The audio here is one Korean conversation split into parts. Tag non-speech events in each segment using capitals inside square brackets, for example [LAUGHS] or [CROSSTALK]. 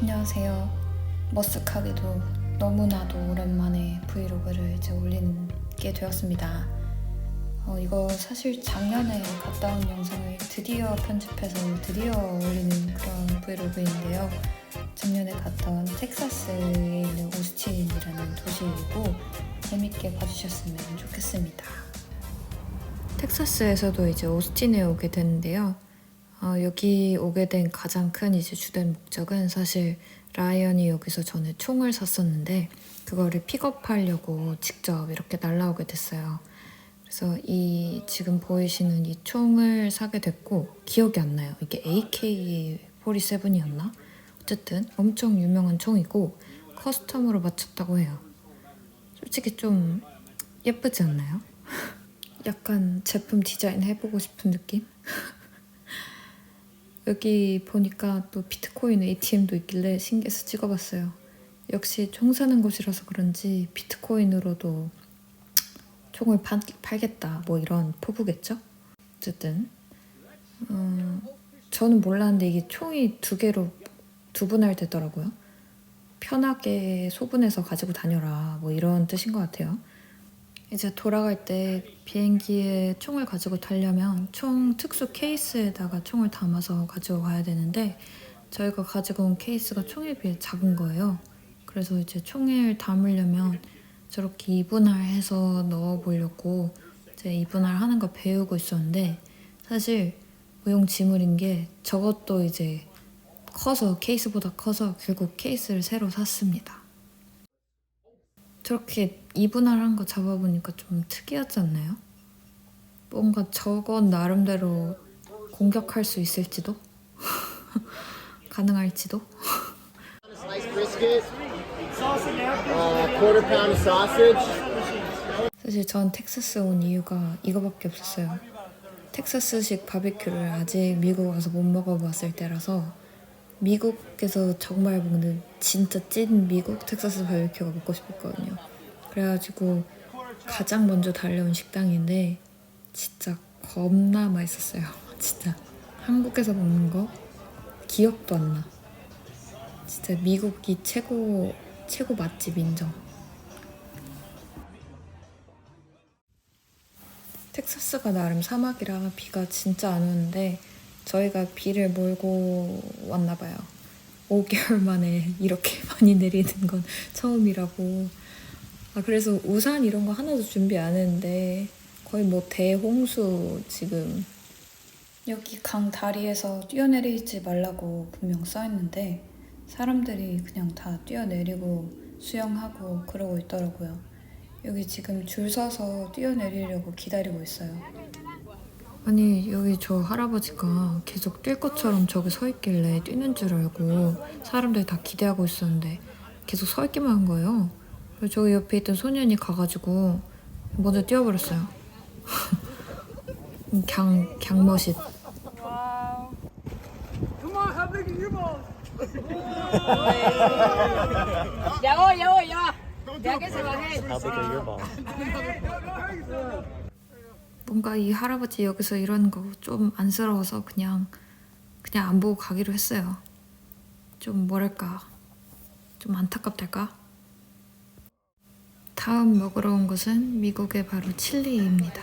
안녕하세요. 머쓱하게도 너무나도 오랜만에 브이로그를 이제 올리게 되었습니다. 어, 이거 사실 작년에 갔다 온 영상을 드디어 편집해서 드디어 올리는 그런 브이로그인데요. 작년에 갔던 텍사스에 있는 오스틴이라는 도시이고 재밌게 봐주셨으면 좋겠습니다. 텍사스에서도 이제 오스틴에 오게 됐는데요. 어, 여기 오게 된 가장 큰 이제 주된 목적은 사실 라이언이 여기서 전에 총을 샀었는데 그거를 픽업하려고 직접 이렇게 날라오게 됐어요. 그래서 이 지금 보이시는 이 총을 사게 됐고 기억이 안 나요. 이게 AK47이었나? 어쨌든 엄청 유명한 총이고 커스텀으로 맞췄다고 해요. 솔직히 좀 예쁘지 않나요? [LAUGHS] 약간 제품 디자인 해보고 싶은 느낌? [LAUGHS] 여기 보니까 또 비트코인 ATM도 있길래 신기해서 찍어봤어요. 역시 총 사는 곳이라서 그런지 비트코인으로도 총을 판, 팔겠다 뭐 이런 포부겠죠? 어쨌든 음, 저는 몰랐는데 이게 총이 두 개로 두 분할 되더라고요. 편하게 소분해서 가지고 다녀라 뭐 이런 뜻인 것 같아요. 이제 돌아갈 때 비행기에 총을 가지고 타려면 총 특수 케이스에다가 총을 담아서 가지고 가야 되는데 저희가 가지고 온 케이스가 총에 비해 작은 거예요. 그래서 이제 총을 담으려면 저렇게 이분할해서 넣어보려고 이제 이분할하는 거 배우고 있었는데 사실 무용지물인 게 저것도 이제 커서 케이스보다 커서 결국 케이스를 새로 샀습니다. 저렇게 이분할한 거 잡아보니까 좀 특이하지 않나요? 뭔가 저건 나름대로 공격할 수 있을지도? [LAUGHS] 가능할지도? 사실 전 텍사스 온 이유가 이거밖에 없었어요. 텍사스식 바베큐를 아직 미국 와서 못 먹어봤을 때라서 미국에서 정말 먹는 진짜 찐 미국 텍사스 바베큐가 먹고 싶었거든요. 그래가지고 가장 먼저 달려온 식당인데 진짜 겁나 맛있었어요. [LAUGHS] 진짜 한국에서 먹는 거 기억도 안 나. 진짜 미국이 최고 최고 맛집 인정. 텍사스가 나름 사막이라 비가 진짜 안 오는데 저희가 비를 몰고 왔나 봐요. 5개월 만에 이렇게 [LAUGHS] 많이 내리는 건 처음이라고. 아 그래서 우산 이런 거 하나도 준비 안 했는데 거의 뭐 대홍수 지금 여기 강 다리에서 뛰어내리지 말라고 분명 써 있는데 사람들이 그냥 다 뛰어내리고 수영하고 그러고 있더라고요. 여기 지금 줄 서서 뛰어내리려고 기다리고 있어요. 아니 여기 저 할아버지가 계속 뛸 것처럼 저기 서 있길래 뛰는 줄 알고 사람들이 다 기대하고 있었는데 계속 서 있기만 한 거예요. 그래서 저기 옆에 있던 소년이 가가지고 먼저 뛰어버렸어요. 강 baje. How big are your balls? 뭔가 이 할아버지 여기서 이러는 거 좀 안쓰러워서 그냥 그냥 안 보고 가기로 했어요. 좀 뭐랄까 좀 안타깝달까? 다음 먹으러 온 곳은 미국의 바로 칠리입니다.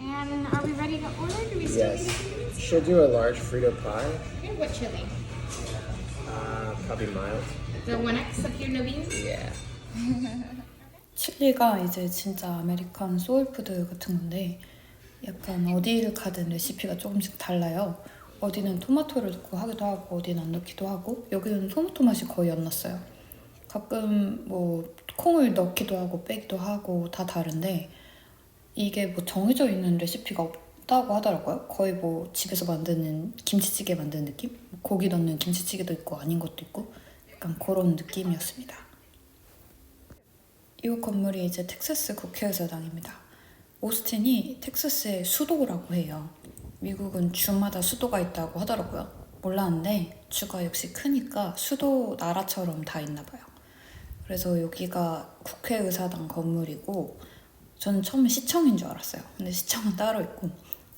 And are we ready to order? Do we still Yes. need ingredients? She'll do a large Frito pie. And what chili? Uh, probably mild. The 1X of your no beans? Yeah. 칠리가 이제 진짜 아메리칸 소울푸드 같은 건데 약간 어디를 가든 레시피가 조금씩 달라요. 어디는 토마토를 넣고 하기도 하고 어디는 안 넣기도 하고 여기는 토마토 맛이 거의 안 났어요. 가끔 뭐 콩을 넣기도 하고 빼기도 하고 다 다른데 이게 뭐 정해져 있는 레시피가 없다고 하더라고요. 거의 뭐 집에서 만드는 김치찌개 만드는 느낌? 고기 넣는 김치찌개도 있고 아닌 것도 있고 약간 그런 느낌이었습니다. 이 건물이 이제 텍사스 국회의사당입니다. 오스틴이 텍사스의 수도라고 해요. 미국은 주마다 수도가 있다고 하더라고요. 몰랐는데 주가 역시 크니까 수도 나라처럼 다 있나 봐요. 그래서 여기가 국회의사당 건물이고 저는 처음에 시청인 줄 알았어요. 근데 시청은 따로 있고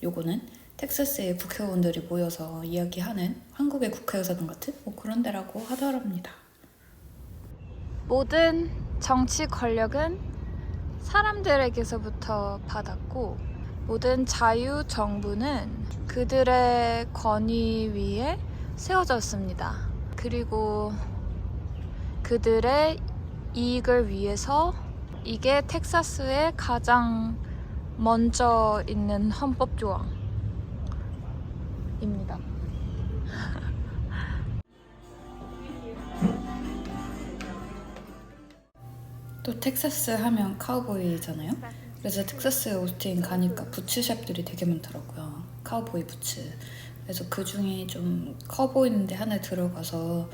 요거는 텍사스의 국회의원들이 모여서 이야기하는 한국의 국회의사당 같은 뭐 그런 데라고 하더랍니다. 모든 정치 권력은 사람들에게서부터 받았고 모든 자유 정부는 그들의 권위 위에 세워졌습니다. 그리고 그들의 이익을 위해서 이게 텍사스의 가장 먼저 있는 헌법 조항입니다. 또 텍사스 하면 카우보이잖아요. 그래서 텍사스 오스틴 가니까 부츠샵들이 되게 많더라고요. 카우보이 부츠. 그래서 그 중에 좀 커 보이는데 하나 들어가서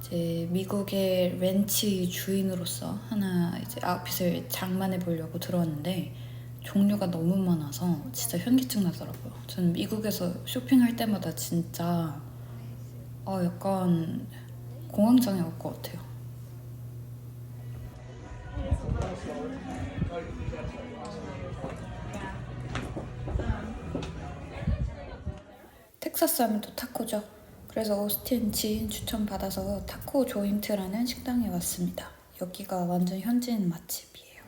이제 미국의 렌치 주인으로서 하나 이제 아웃핏을 장만해 보려고 들어왔는데 종류가 너무 많아서 진짜 현기증 나더라고요. 저는 미국에서 쇼핑할 때마다 진짜 어 약간 공황장애 올 것 같아요. 텍사스 하면 또 타코죠. 그래서 오스틴 지인 추천 받아서 타코 조인트라는 식당에 왔습니다. 여기가 완전 현지인 맛집이에요.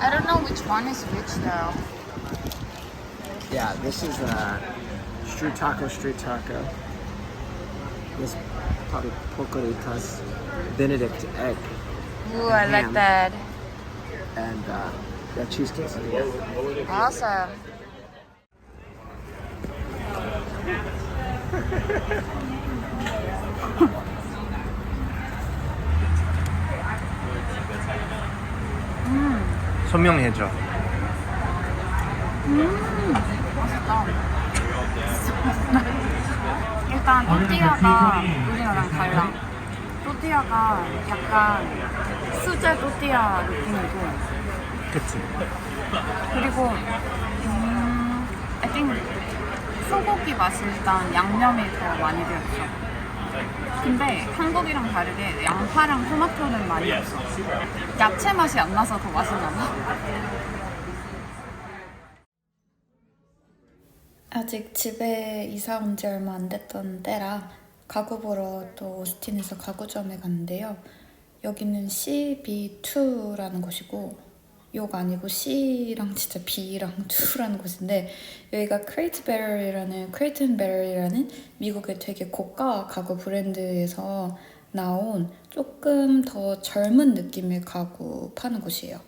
I don't know which one is which though. Yeah, this is uh, street taco, street taco. This probably porcoritas, Benedict egg, Ooh, I like Ham. that. and uh, yeah, cheese quesadilla. Awesome. 소명해줘. 일단 또띠아가 우리나라랑 달라. 또띠아가 약간 수제 또띠아 느낌이고 그치. 그리고 음, I think 소고기 맛이 일단 양념이 더 많이 되어 있어. 근데 한국이랑 다르게 양파랑 토마토는 많이 없어. 야채 맛이 안 나서 더 맛있나 봐. 아직 집에 이사 온 지 얼마 안 됐던 때라 가구 보러 또 오스틴에서 가구점에 갔는데요. 여기는 CB2라는 곳이고 욕 아니고 C랑 진짜 B랑 2라는 곳인데 여기가 크레이트 베럴이라는 크레이튼 베럴이라는 미국의 되게 고가 가구 브랜드에서 나온 조금 더 젊은 느낌의 가구 파는 곳이에요.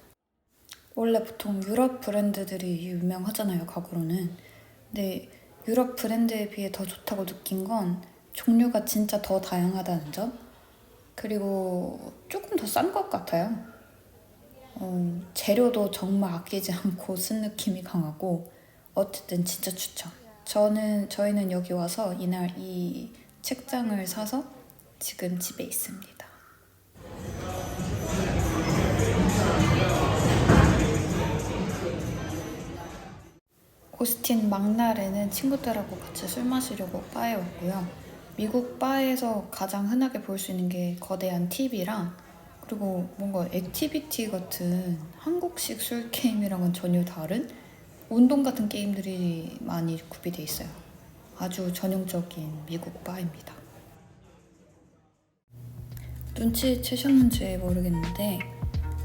원래 보통 유럽 브랜드들이 유명하잖아요, 가구로는. 근데 유럽 브랜드에 비해 더 좋다고 느낀 건 종류가 진짜 더 다양하다는 점. 그리고 조금 더 싼 것 같아요. 어, 재료도 정말 아끼지 [LAUGHS] 않고 쓴 느낌이 강하고 어쨌든 진짜 추천. 저는 저희는 여기 와서 이날 이 책장을 사서 지금 집에 있습니다. 오스틴 막날에는 친구들하고 같이 술 마시려고 바에 왔고요. 미국 바에서 가장 흔하게 볼 수 있는 게 거대한 TV랑 그리고 뭔가 액티비티 같은 한국식 술 게임이랑은 전혀 다른 운동 같은 게임들이 많이 구비돼 있어요. 아주 전형적인 미국 바입니다. 눈치채셨는지 모르겠는데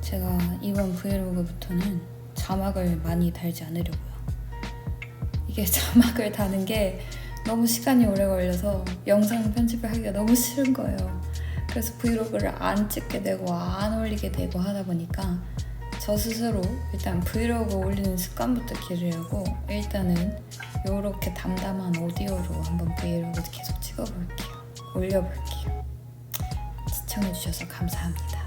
제가 이번 브이로그부터는 자막을 많이 달지 않으려고요. 이게 [LAUGHS] 자막을 다는 게 너무 시간이 오래 걸려서 영상 편집을 하기가 너무 싫은 거예요. 그래서 브이로그를 안 찍게 되고 안 올리게 되고 하다 보니까 저 스스로 일단 브이로그 올리는 습관부터 기르려고 일단은 이렇게 담담한 오디오로 한번 브이로그 계속 찍어볼게요. 올려볼게요. 시청해주셔서 감사합니다.